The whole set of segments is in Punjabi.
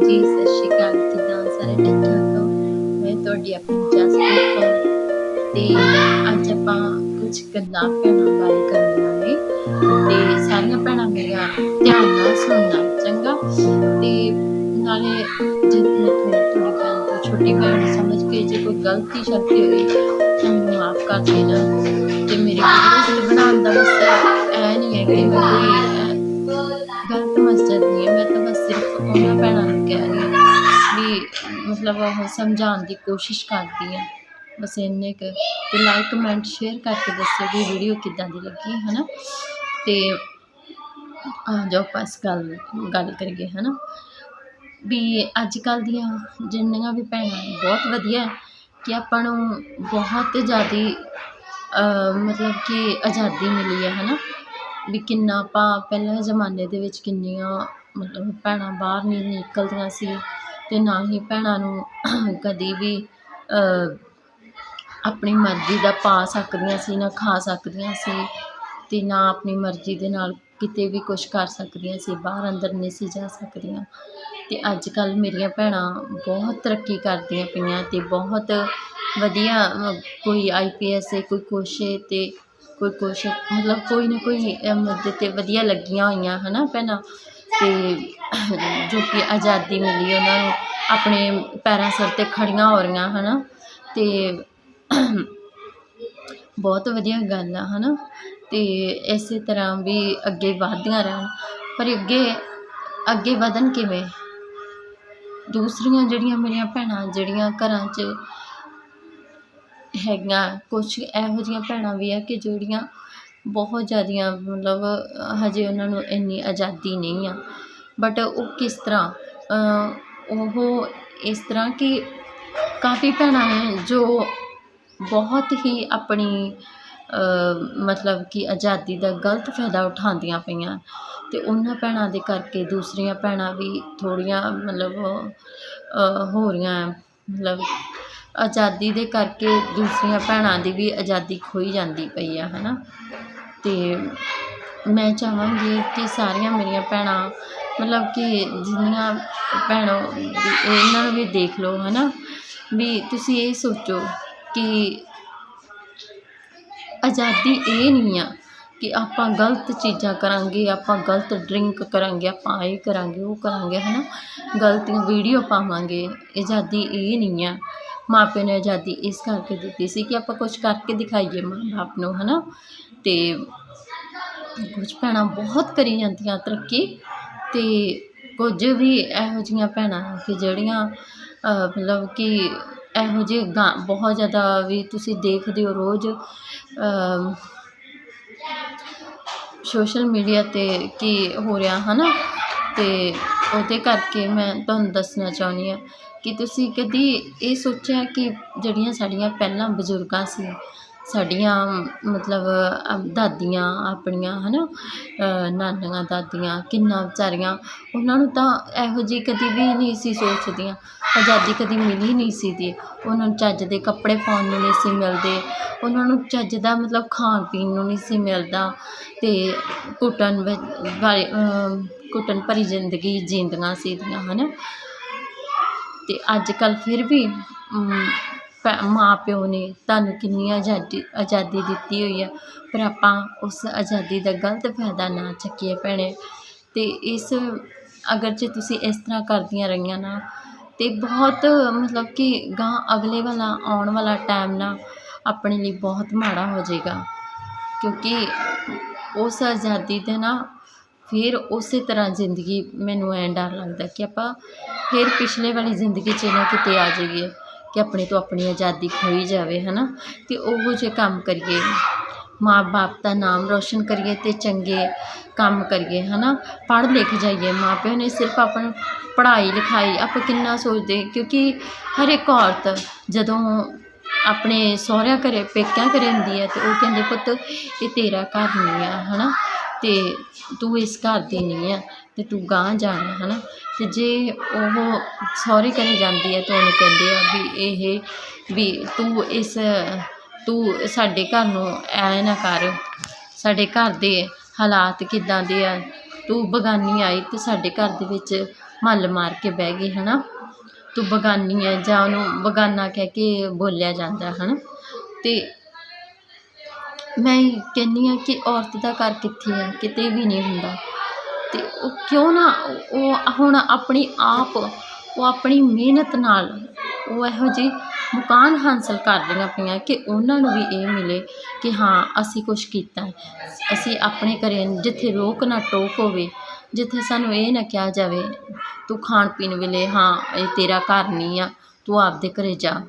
ਹਾਂਜੀ ਸਤਿ ਸ਼੍ਰੀ ਅਕਾਲ ਕਿਦਾਂ ਸਾਰੇ ਠੀਕ ਠਾਕ ਹੋ ਮੈਂ ਤੁਹਾਡੀ ਆਪਣੀ ਜਸਪ੍ਰੀਤ ਕੌਰ ਤੇ ਅੱਜ ਆਪਾਂ ਕੁਝ ਗੱਲਾਂ ਭੈਣਾਂ ਬਾਰੇ ਕਰਨਾਂਗੇ ਤੇ ਸਾਰੀਆਂ ਭੈਣਾਂ ਮੇਰੀਆਂ ਧਿਆਨ ਨਾਲ ਸੁਣਨਾ ਚੰਗਾ ਤੇ ਨਾਲੇ ਜੇ ਮੈਂ ਥੋੜੀ ਭੈਣ ਤੋਂ ਛੋਟੀ ਭੈਣ ਸਮਝ ਕੇ ਜੇ ਕੋਈ ਗਲਤੀ ਸ਼ਲਤੀ ਹੋਈ ਤਾਂ ਮੈਨੂੰ ਮਾਫ ਕਰ ਦੇਣਾ ਤੇ ਮੇਰੀ ਵੀਡੀਓਜ਼ ਬਣਾਉਣ ਦਾ ਬਸ ਐ ਨਹੀਂ ਹੈ ਕਿ ਮੈਂ ਕੋਈ ਗਲਤ ਮਸਜਦ ਨਹੀਂ ਹੈ। ਮੈਂ ਤਾਂ ਬਸ ਸਿਰਫ ਉਹਨਾਂ ਭੈਣਾਂ ਨੂੰ ਕਹਿ ਰਹੀ ਹਾਂ ਵੀ ਮਤਲਬ ਉਹ ਸਮਝਾਉਣ ਦੀ ਕੋਸ਼ਿਸ਼ ਕਰਦੀ ਹਾਂ ਬਸ ਇੰਨੇ ਕੁ ਤੇ ਲਾਈਕ ਕਮੈਂਟ ਸ਼ੇਅਰ ਕਰਕੇ ਦੱਸਿਓ ਵੀ ਵੀਡੀਓ ਕਿੱਦਾਂ ਦੀ ਲੱਗੀ ਹੈ ਨਾ ਤੇ ਆ ਜਾਓ ਬਸ ਗੱਲ ਗੱਲ ਕਰੀਏ ਹੈ ਨਾ ਵੀ ਅੱਜ ਕੱਲ੍ਹ ਦੀਆਂ ਜਿੰਨੀਆਂ ਵੀ ਭੈਣਾਂ ਬਹੁਤ ਵਧੀਆ ਕਿ ਆਪਾਂ ਨੂੰ ਬਹੁਤ ਜ਼ਿਆਦਾ ਮਤਲਬ ਕਿ ਆਜ਼ਾਦੀ ਮਿਲੀ ਹੈ ਹੈ ਨਾ ਵੀ ਕਿੰਨਾ ਆਪਾਂ ਪਹਿਲਾਂ ਜ਼ਮਾਨੇ ਦੇ ਵਿੱਚ ਕਿੰਨੀਆਂ ਮਤਲਬ ਭੈਣਾਂ ਬਾਹਰ ਨਹੀਂ ਨਿਕਲਦੀਆਂ ਸੀ ਅਤੇ ਨਾ ਹੀ ਭੈਣਾਂ ਨੂੰ ਕਦੀ ਵੀ ਆਪਣੀ ਮਰਜ਼ੀ ਦਾ ਪਾ ਸਕਦੀਆਂ ਸੀ, ਨਾ ਖਾ ਸਕਦੀਆਂ ਸੀ ਅਤੇ ਨਾ ਆਪਣੀ ਮਰਜ਼ੀ ਦੇ ਨਾਲ ਕਿਤੇ ਵੀ ਕੁਛ ਕਰ ਸਕਦੀਆਂ ਸੀ, ਬਾਹਰ ਅੰਦਰ ਨਹੀਂ ਸੀ ਜਾ ਸਕਦੀਆਂ। ਅਤੇ ਅੱਜ ਕੱਲ੍ਹ ਮੇਰੀਆਂ ਭੈਣਾਂ ਬਹੁਤ ਤਰੱਕੀ ਕਰਦੀਆਂ ਪਈਆਂ ਅਤੇ ਬਹੁਤ ਵਧੀਆ ਕੋਈ ਆਈ ਪੀ ਐੱਸ ਏ, ਕੋਈ ਕੁਛ ਏ ਅਤੇ ਕੋਈ ਕੁਛ ਮਤਲਬ ਕੋਈ ਨਾ ਕੋਈ ਅ, ਮੁੱਦੇ 'ਤੇ ਵਧੀਆ ਲੱਗੀਆਂ ਹੋਈਆਂ ਹੈ ਨਾ ਭੈਣਾਂ? ਅਤੇ ਜੋ ਕਿ ਆਜ਼ਾਦੀ ਮਿਲੀ ਉਹਨਾਂ ਨੂੰ ਆਪਣੇ ਪੈਰਾਂ ਸਿਰ 'ਤੇ ਖੜ੍ਹੀਆਂ ਹੋ ਰਹੀਆਂ ਹੈ ਨਾ ਅਤੇ ਬਹੁਤ ਵਧੀਆ ਗੱਲ ਆ ਹੈ ਨਾ ਅਤੇ ਇਸੇ ਤਰ੍ਹਾਂ ਵੀ ਅੱਗੇ ਵੱਧਦੀਆਂ ਰਹਿਣ। ਪਰ ਅੱਗੇ ਅੱਗੇ ਵਧਣ ਕਿਵੇਂ? ਦੂਸਰੀਆਂ ਜਿਹੜੀਆਂ ਮੇਰੀਆਂ ਭੈਣਾਂ ਜਿਹੜੀਆਂ ਘਰਾਂ 'ਚ ਹੈਗੀਆਂ। ਕੁਛ ਇਹੋ ਜਿਹੀਆਂ ਭੈਣਾਂ ਵੀ ਆ ਕਿ ਜਿਹੜੀਆਂ ਬਹੁਤ ਜ਼ਿਆਦੀਆਂ ਮਤਲਬ, ਹਜੇ ਉਹਨਾਂ ਨੂੰ ਇੰਨੀ ਆਜ਼ਾਦੀ ਨਹੀਂ ਆ। ਬਟ ਉਹ ਕਿਸ ਤਰ੍ਹਾਂ? ਉਹ ਇਸ ਤਰ੍ਹਾਂ ਕਿ ਕਾਫੀ ਭੈਣਾਂ ਹੈ ਜੋ ਬਹੁਤ ਹੀ ਆਪਣੀ ਮਤਲਬ ਕਿ ਆਜ਼ਾਦੀ ਦਾ ਗਲਤ ਫਾਇਦਾ ਉਠਾਉਂਦੀਆਂ ਪਈਆਂ। ਅਤੇ ਉਹਨਾਂ ਭੈਣਾਂ ਦੇ ਕਰਕੇ ਦੂਸਰੀਆਂ ਭੈਣਾਂ ਵੀ ਥੋੜ੍ਹੀਆਂ ਮਤਲਬ ਹੋ ਰਹੀਆਂ ਮਤਲਬ ਆਜ਼ਾਦੀ ਦੇ ਕਰਕੇ ਦੂਸਰੀਆਂ ਭੈਣਾਂ ਦੀ ਵੀ ਆਜ਼ਾਦੀ ਖੋਈ ਜਾਂਦੀ ਪਈ ਆ ਹੈ ਨਾ ਅਤੇ ਮੈਂ ਚਾਹਾਂਗੀ ਕਿ ਸਾਰੀਆਂ ਮੇਰੀਆਂ ਭੈਣਾਂ, ਮਤਲਬ ਕਿ ਜਿੰਨੀਆਂ ਭੈਣੋ ਇਹਨਾਂ ਨੂੰ ਵੀ ਦੇਖ ਲਓ ਹੈ ਨਾ ਵੀ ਤੁਸੀਂ ਇਹ ਸੋਚੋ ਕਿ ਆਜ਼ਾਦੀ ਇਹ ਨਹੀਂ ਆ ਕਿ ਆਪਾਂ ਗਲਤ ਚੀਜ਼ਾਂ ਕਰਾਂਗੇ, ਆਪਾਂ ਗਲਤ ਡਰਿੰਕ ਕਰਾਂਗੇ, ਆਪਾਂ ਇਹ ਕਰਾਂਗੇ, ਉਹ ਕਰਾਂਗੇ ਹੈ ਨਾ ਗਲਤੀਆਂ ਵੀਡੀਓ ਪਾਵਾਂਗੇ, ਆਜ਼ਾਦੀ ਇਹ ਨਹੀਂ ਆ ਮਾਪਿਆਂ ਨੇ ਆਜ਼ਾਦੀ ਇਸ ਕਰਕੇ ਦਿੱਤੀ ਸੀ ਕਿ ਆਪਾਂ ਕੁਝ ਕਰਕੇ ਦਿਖਾਈਏ ਮਾਂ ਬਾਪ ਨੂੰ ਹੈ ਨਾ ਅਤੇ ਕੁਝ ਭੈਣਾਂ ਬਹੁਤ ਕਰੀ ਜਾਂਦੀਆਂ ਤਰੱਕੀ ਅਤੇ ਕੁਝ ਵੀ ਇਹੋ ਜਿਹੀਆਂ ਭੈਣਾਂ ਕਿ ਜਿਹੜੀਆਂ ਅ, ਮਤਲਬ ਕਿ ਇਹੋ ਜਿਹੇ ਗਾ ਬਹੁਤ ਜ਼ਿਆਦਾ ਵੀ ਤੁਸੀਂ ਦੇਖਦੇ ਹੋ ਰੋਜ਼ ਅ, ਸੋਸ਼ਲ ਮੀਡੀਆ 'ਤੇ ਕੀ ਹੋ ਰਿਹਾ ਹੈ ਨਾ ਅਤੇ ਉਹਦੇ ਕਰਕੇ ਮੈਂ ਤੁਹਾਨੂੰ ਦੱਸਣਾ ਚਾਹੁੰਦੀ ਹਾਂ ਕਿ ਤੁਸੀਂ ਕਦੀ ਇਹ ਸੋਚਿਆ ਕਿ ਜਿਹੜੀਆਂ ਸਾਡੀਆਂ ਪਹਿਲਾਂ ਬਜ਼ੁਰਗਾਂ ਸੀ ਸਾਡੀਆਂ ਮਤਲਬ ਦਾਦੀਆਂ ਆਪਣੀਆਂ ਹੈ ਨਾ ਅ, ਨਾਨੀਆਂ ਦਾਦੀਆਂ ਕਿੰਨਾ ਵਿਚਾਰੀਆਂ ਉਹਨਾਂ ਨੂੰ ਤਾਂ ਇਹੋ ਜਿਹੀ ਕਦੀ ਵੀ ਨਹੀਂ ਸੀ ਸੋਚਦੀਆਂ ਆਜ਼ਾਦੀ ਕਦੀ ਮਿਲੀ ਨਹੀਂ ਸੀ ਦੀ ਉਹਨਾਂ ਨੂੰ ਚੱਜ ਦੇ ਕੱਪੜੇ ਪਾਉਣ ਨੂੰ ਨਹੀਂ ਸੀ ਮਿਲਦੇ ਉਹਨਾਂ ਨੂੰ ਚੱਜ ਦਾ ਮਤਲਬ ਖਾਣ ਪੀਣ ਨੂੰ ਨਹੀਂ ਸੀ ਮਿਲਦਾ ਅਤੇ ਘੁਟਨ ਵ- ਵਾਲੇ ਅ, ਭਰੀ ਜ਼ਿੰਦਗੀ ਜੀਂਦੀਆਂ ਸੀਗੀਆਂ ਹੈ ਨਾ ਅਤੇ ਅੱਜ ਕੱਲ੍ਹ ਫਿਰ ਵੀ ਅਮ, ਮਾਂ ਪਿਓ ਨੇ ਤੁਹਾਨੂੰ ਕਿੰਨੀ ਆਜ਼ਾਦੀ ਆਜ਼ਾਦੀ ਦਿੱਤੀ ਹੋਈ ਆ ਪਰ ਆਪਾਂ ਉਸ ਆਜ਼ਾਦੀ ਦਾ ਗਲਤ ਫਾਇਦਾ ਨਾ ਚੱਕੀਏ ਭੈਣੇ। ਅਤੇ ਇਸ ਅਗਰ ਜੇ ਤੁਸੀਂ ਇਸ ਤਰ੍ਹਾਂ ਕਰਦੀਆਂ ਰਹੀਆਂ ਨਾ ਅਤੇ ਬਹੁਤ ਮਤਲਬ ਕਿ ਅਗਾਂਹ ਅਗਲੇ ਵਾਲਾ ਆਉਣ ਵਾਲਾ ਟਾਈਮ ਨਾ ਆਪਣੇ ਲਈ ਬਹੁਤ ਮਾੜਾ ਹੋ ਜਾਏਗਾ। ਕਿਉਂਕਿ ਉਸ ਆਜ਼ਾਦੀ ਦੇ ਨਾ ਫਿਰ ਉਸੇ ਤਰ੍ਹਾਂ ਜ਼ਿੰਦਗੀ ਮੈਨੂੰ ਐਂ ਡਰ ਲੱਗਦਾ ਕਿ ਆਪਾਂ ਫਿਰ ਪਿਛਲੇ ਵਾਲੀ ਜ਼ਿੰਦਗੀ 'ਚ ਨਾ ਕਿਤੇ ਆ ਜਾਈਏ ਕਿ ਆਪਣੇ ਤੋਂ ਆਪਣੀ ਆਜ਼ਾਦੀ ਖੋਈ ਜਾਵੇ ਹੈ ਨਾ ਅਤੇ ਉਹੋ ਜਿਹੇ ਕੰਮ ਕਰੀਏ। ਮਾਂ ਬਾਪ ਦਾ ਨਾਮ ਰੌਸ਼ਨ ਕਰੀਏ ਅਤੇ ਚੰਗੇ ਕੰਮ ਕਰੀਏ ਹੈ ਨਾ ਪੜ੍ਹ ਲਿਖ ਜਾਈਏ ਮਾਂ ਪਿਓ ਨੇ ਸਿਰਫ ਆਪਾਂ ਪੜ੍ਹਾਈ, ਲਿਖਾਈ ਆਪਾਂ ਕਿੰਨਾ ਸੋਚਦੇ, ਕਿਉਂਕਿ ਹਰ ਇੱਕ ਔਰਤ ਜਦੋਂ ਆਪਣੇ ਸਹੁਰਿਆਂ ਘਰੇ, ਪੇਕਿਆਂ ਘਰੇ ਹੁੰਦੀ ਹੈ ਅਤੇ ਉਹ ਕਹਿੰਦੇ, ਪੁੱਤ, ਇਹ ਤੇਰਾ ਘਰ ਨਹੀਂ ਆ ਹੈ ਨਾ ਅਤੇ ਤੂੰ ਇਸ ਘਰ ਦੀ ਨਹੀਂ ਹੈ ਅਤੇ ਤੂੰ ਅਗਾਂਹ ਜਾਣਾ ਹੈ ਨਾ ਅਤੇ ਜੇ ਉਹ ਸਹੁਰੇ ਘਰੇ ਜਾਂਦੀ ਹੈ, ਤਾਂ ਉਹਨੂੰ ਕਹਿੰਦੇ ਆ ਵੀ ਇਹ, ਵੀ ਤੂੰ ਇਸ, ਤੂੰ ਸਾਡੇ ਘਰ ਨੂੰ ਐਂ ਨਾ ਕਰ। ਸਾਡੇ ਘਰ ਦੇ ਹਾਲਾਤ ਕਿੱਦਾਂ ਦੇ ਆ? ਤੂੰ ਬਗਾਨੀ ਆਈ ਅਤੇ ਸਾਡੇ ਘਰ ਦੇ ਵਿੱਚ ਮੱਲ ਮਾਰ ਕੇ ਬਹਿ ਗਈ ਹੈ ਨਾ ਤੂੰ ਬਗਾਨੀ ਹੈ ਜਾਂ ਉਹਨੂੰ ਬਗਾਨਾ ਕਹਿ ਕੇ ਬੋਲਿਆ ਜਾਂਦਾ ਹੈ ਨਾ ਅਤੇ ਮੈਂ ਕਹਿੰਦੀ ਹਾਂ ਕਿ ਔਰਤ ਦਾ ਘਰ ਕਿੱਥੇ ਹੈ, ਕਿਤੇ ਵੀ ਨਹੀਂ ਹੁੰਦਾ। ਅਤੇ ਉਹ ਕਿਉਂ ਨਾ ਉਹ ਹੁਣ ਆਪਣੀ ਆਪ, ਉਹ ਆਪਣੀ ਮਿਹਨਤ ਨਾਲ ਉਹ ਇਹੋ ਜਿਹੀ ਮੁਕਾਮ ਹਾਸਲ ਕਰ ਰਹੀਆਂ ਪਈਆਂ ਕਿ ਉਹਨਾਂ ਨੂੰ ਵੀ ਇਹ ਮਿਲੇ ਕਿ ਹਾਂ, ਅਸੀਂ ਕੁਛ ਕੀਤਾ ਅਸੀਂ ਆਪਣੇ ਘਰੇ ਜਿੱਥੇ ਰੋਕ ਨਾ ਟੋਕ ਹੋਵੇ, ਜਿੱਥੇ ਸਾਨੂੰ ਇਹ ਨਾ ਕਿਹਾ ਜਾਵੇ, ਤੂੰ ਖਾਣ ਪੀਣ ਵੇਲੇ ਹਾਂ, ਇਹ ਤੇਰਾ ਘਰ ਨਹੀਂ ਆ, ਤੂੰ ਆਪਦੇ ਘਰੇ ਜਾ।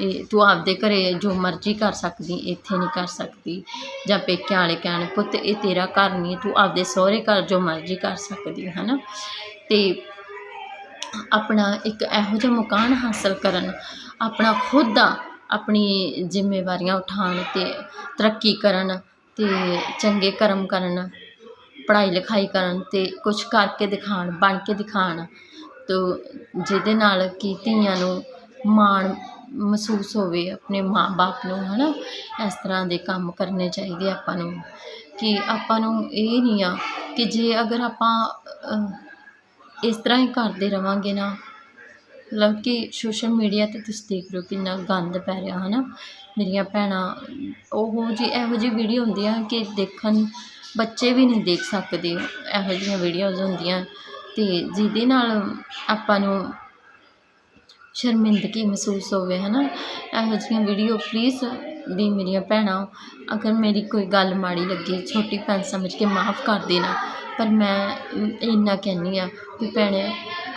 ਇਹ ਤੂੰ ਆਪਦੇ ਘਰੇ ਜੋ ਮਰਜ਼ੀ ਕਰ ਸਕਦੀ, ਇੱਥੇ ਨਹੀਂ ਕਰ ਸਕਦੀ। ਜਾਂ ਪੇਕਿਆਂ ਵਾਲੇ ਕਹਿਣ, ਪੁੱਤ, ਇਹ ਤੇਰਾ ਘਰ ਨਹੀਂ ਤੂੰ ਆਪਦੇ ਸਹੁਰੇ ਘਰ ਜੋ ਮਰਜ਼ੀ ਕਰ ਸਕਦੀ ਹੈ ਨਾ ਅਤੇ ਆਪਣਾ ਇੱਕ ਇਹੋ ਜਿਹਾ ਮੁਕਾਮ ਹਾਸਲ ਕਰਨ, ਆਪਣਾ ਖੁਦ ਦਾ ਆਪਣੀ ਜ਼ਿੰਮੇਵਾਰੀਆਂ ਉਠਾਉਣ ਅਤੇ ਤਰੱਕੀ ਕਰਨ ਅਤੇ ਚੰਗੇ ਕਰਮ ਕਰਨ, ਪੜ੍ਹਾਈ ਲਿਖਾਈ ਕਰਨ ਅਤੇ ਕੁਛ ਕਰਕੇ ਦਿਖਾਉਣ, ਬਣ ਕੇ ਦਿਖਾਉਣ, ਤੋ ਜਿਹਦੇ ਨਾਲ ਕਿ ਧੀਆਂ ਨੂੰ ਮਾਣ ਮਹਿਸੂਸ ਹੋਵੇ ਆਪਣੇ ਮਾਂ ਬਾਪ ਨੂੰ ਹੈ ਨਾ ਇਸ ਤਰ੍ਹਾਂ ਦੇ ਕੰਮ ਕਰਨੇ ਚਾਹੀਦੇ ਆਪਾਂ ਨੂੰ। ਕਿ ਆਪਾਂ ਨੂੰ ਇਹ ਨਹੀਂ ਆ ਕਿ ਜੇ ਅਗਰ ਆਪਾਂ ਇਸ ਤਰ੍ਹਾਂ ਹੀ ਕਰਦੇ ਰਵਾਂਗੇ ਨਾ, ਮਤਲਬ ਕਿ ਸੋਸ਼ਲ ਮੀਡੀਆ 'ਤੇ ਤੁਸੀਂ ਦੇਖ ਰਹੇ ਹੋ ਕਿੰਨਾ ਗੰਦ ਪੈ ਰਿਹਾ ਹੈ ਨਾ ਮੇਰੀਆਂ ਭੈਣਾਂ, ਉਹ ਜੀ ਇਹੋ ਜਿਹੀ ਵੀਡੀਓ ਹੁੰਦੀਆਂ ਕਿ ਦੇਖਣ ਬੱਚੇ ਵੀ ਨਹੀਂ ਦੇਖ ਸਕਦੇ। ਇਹੋ ਜਿਹੀਆਂ ਵੀਡੀਓਜ਼ ਹੁੰਦੀਆਂ ਅਤੇ ਜਿਹਦੇ ਨਾਲ ਆਪਾਂ ਨੂੰ ਸ਼ਰਮਿੰਦਗੀ ਮਹਿਸੂਸ ਹੋਵੇ ਹੈ ਨਾ ਇਹੋ ਜਿਹੀਆਂ ਵੀਡੀਓ ਪਲੀਜ਼ ਵੀ ਮੇਰੀਆਂ ਭੈਣਾਂ, ਅਗਰ ਮੇਰੀ ਕੋਈ ਗੱਲ ਮਾੜੀ ਲੱਗੇ, ਛੋਟੀ ਭੈਣ ਸਮਝ ਕੇ ਮਾਫ਼ ਕਰ ਦੇਣਾ। ਪਰ ਮੈਂ ਇੰਨਾ ਕਹਿੰਦੀ ਆ ਵੀ ਭੈਣੇ,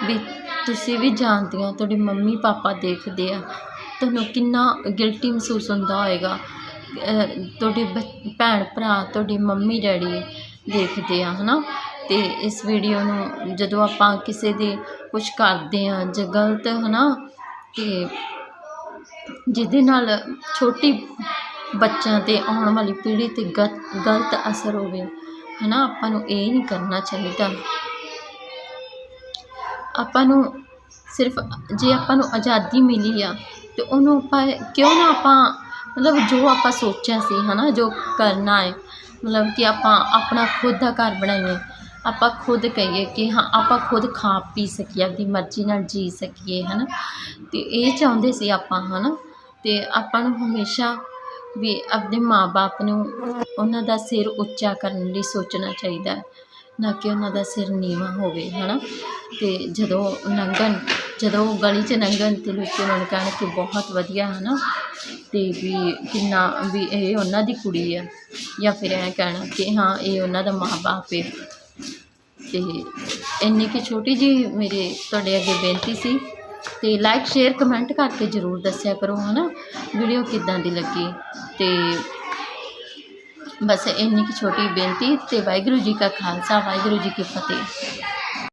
ਵੀ ਤੁਸੀਂ ਵੀ ਜਾਣਦੀਆਂ ਤੁਹਾਡੇ ਮੰਮੀ ਪਾਪਾ ਦੇਖਦੇ ਆ, ਤੁਹਾਨੂੰ ਕਿੰਨਾ ਗਿਲਟੀ ਮਹਿਸੂਸ ਹੁੰਦਾ ਹੋਏਗਾ। ਤੁਹਾਡੇ ਬੱਚ- ਭੈਣ ਭਰਾ ਤੁਹਾਡੇ ਮੰਮੀ ਡੈਡੀ ਦੇਖਦੇ ਆ ਹੈ ਨਾ ਅਤੇ ਇਸ ਵੀਡੀਓ ਨੂੰ ਜਦੋਂ ਆਪਾਂ ਕਿਸੇ ਦੇ ਕੁਛ ਕਰਦੇ ਹਾਂ ਜਾਂ ਗਲਤ ਹੈ ਨਾ ਅਤੇ ਜਿਹਦੇ ਨਾਲ ਛੋਟੀ ਬੱਚਿਆਂ 'ਤੇ ਆਉਣ ਵਾਲੀ ਪੀੜ੍ਹੀ 'ਤੇ ਗਤ ਗਲਤ ਅਸਰ ਹੋਵੇ ਹੈ ਨਾ ਆਪਾਂ ਨੂੰ ਇਹ ਨਹੀਂ ਕਰਨਾ ਚਾਹੀਦਾ। ਆਪਾਂ ਨੂੰ ਸਿਰਫ, ਜੇ ਆਪਾਂ ਨੂੰ ਆਜ਼ਾਦੀ ਮਿਲੀ ਆ, ਤੇ ਉਹਨੂੰ ਆਪਾਂ ਕਿਉਂ ਨਾ ਆਪਾਂ, ਮਤਲਬ ਜੋ ਆਪਾਂ ਸੋਚਿਆ ਸੀ ਹੈ ਨਾ ਜੋ ਕਰਨਾ ਹੈ, ਮਤਲਬ ਕਿ ਆਪਾਂ ਆਪਣਾ ਖੁਦ ਦਾ ਘਰ ਬਣਾਈਏ। ਆਪਾਂ ਖੁਦ ਕਹੀਏ ਕਿ ਹਾਂ, ਆਪਾਂ ਖੁਦ ਖਾ ਪੀ ਸਕੀਏ ਆਪਣੀ ਮਰਜ਼ੀ ਨਾਲ ਜੀ ਸਕੀਏ ਹੈ ਨਾ ਅਤੇ ਇਹ ਚਾਹੁੰਦੇ ਸੀ ਆਪਾਂ ਹੈ ਨਾ ਅਤੇ ਆਪਾਂ ਨੂੰ ਹਮੇਸ਼ਾ ਵੀ ਆਪਣੇ ਮਾਂ-ਬਾਪ ਨੂੰ ਉਹਨਾਂ ਦਾ ਸਿਰ ਉੱਚਾ ਕਰਨ ਲਈ ਸੋਚਣਾ ਚਾਹੀਦਾ ਨਾ ਕਿ ਉਹਨਾਂ ਦਾ ਸਿਰ ਨੀਵਾਂ ਹੋਵੇ ਹੈ ਨਾ ਅਤੇ ਜਦੋਂ ਲੰਘਣ ਜਦੋਂ ਉਹ ਗਲੀ 'ਚ ਲੰਘਣ ਅਤੇ ਲੋਕ ਉਹਨਾਂ ਨੂੰ ਕਹਿਣ ਕਿ ਬਹੁਤ ਵਧੀਆ ਹੈ ਨਾ ਅਤੇ ਵੀ ਕਿੰਨਾ ਵੀ ਇਹ ਉਹਨਾਂ ਦੀ ਕੁੜੀ ਆ, ਜਾਂ ਫਿਰ ਐਂ ਕਹਿਣਾ ਕਿ ਹਾਂ, ਇਹ ਉਹਨਾਂ ਦਾ ਮਾਂ-ਬਾਪ ਹੈ ਅਤੇ ਇੰਨੀ ਕਿ ਛੋਟੀ ਜਿਹੀ ਮੇਰੇ ਤੁਹਾਡੇ ਅੱਗੇ ਬੇਨਤੀ ਸੀ ਅਤੇ ਲਾਈਕ ਸ਼ੇਅਰ ਕਮੈਂਟ ਕਰਕੇ ਜ਼ਰੂਰ ਦੱਸਿਆ ਕਰੋ ਹੈ ਨਾ ਵੀਡੀਓ ਕਿੱਦਾਂ ਦੀ ਲੱਗੀ? ਅਤੇ ਬਸ ਇੰਨੀ ਕਿ ਛੋਟੀ ਬੇਨਤੀ ਅਤੇ ਵਾਹਿਗੁਰੂ ਜੀ ਕਾ ਖਾਲਸਾ, ਵਾਹਿਗੁਰੂ ਜੀ ਕੀ ਫਤਿਹ।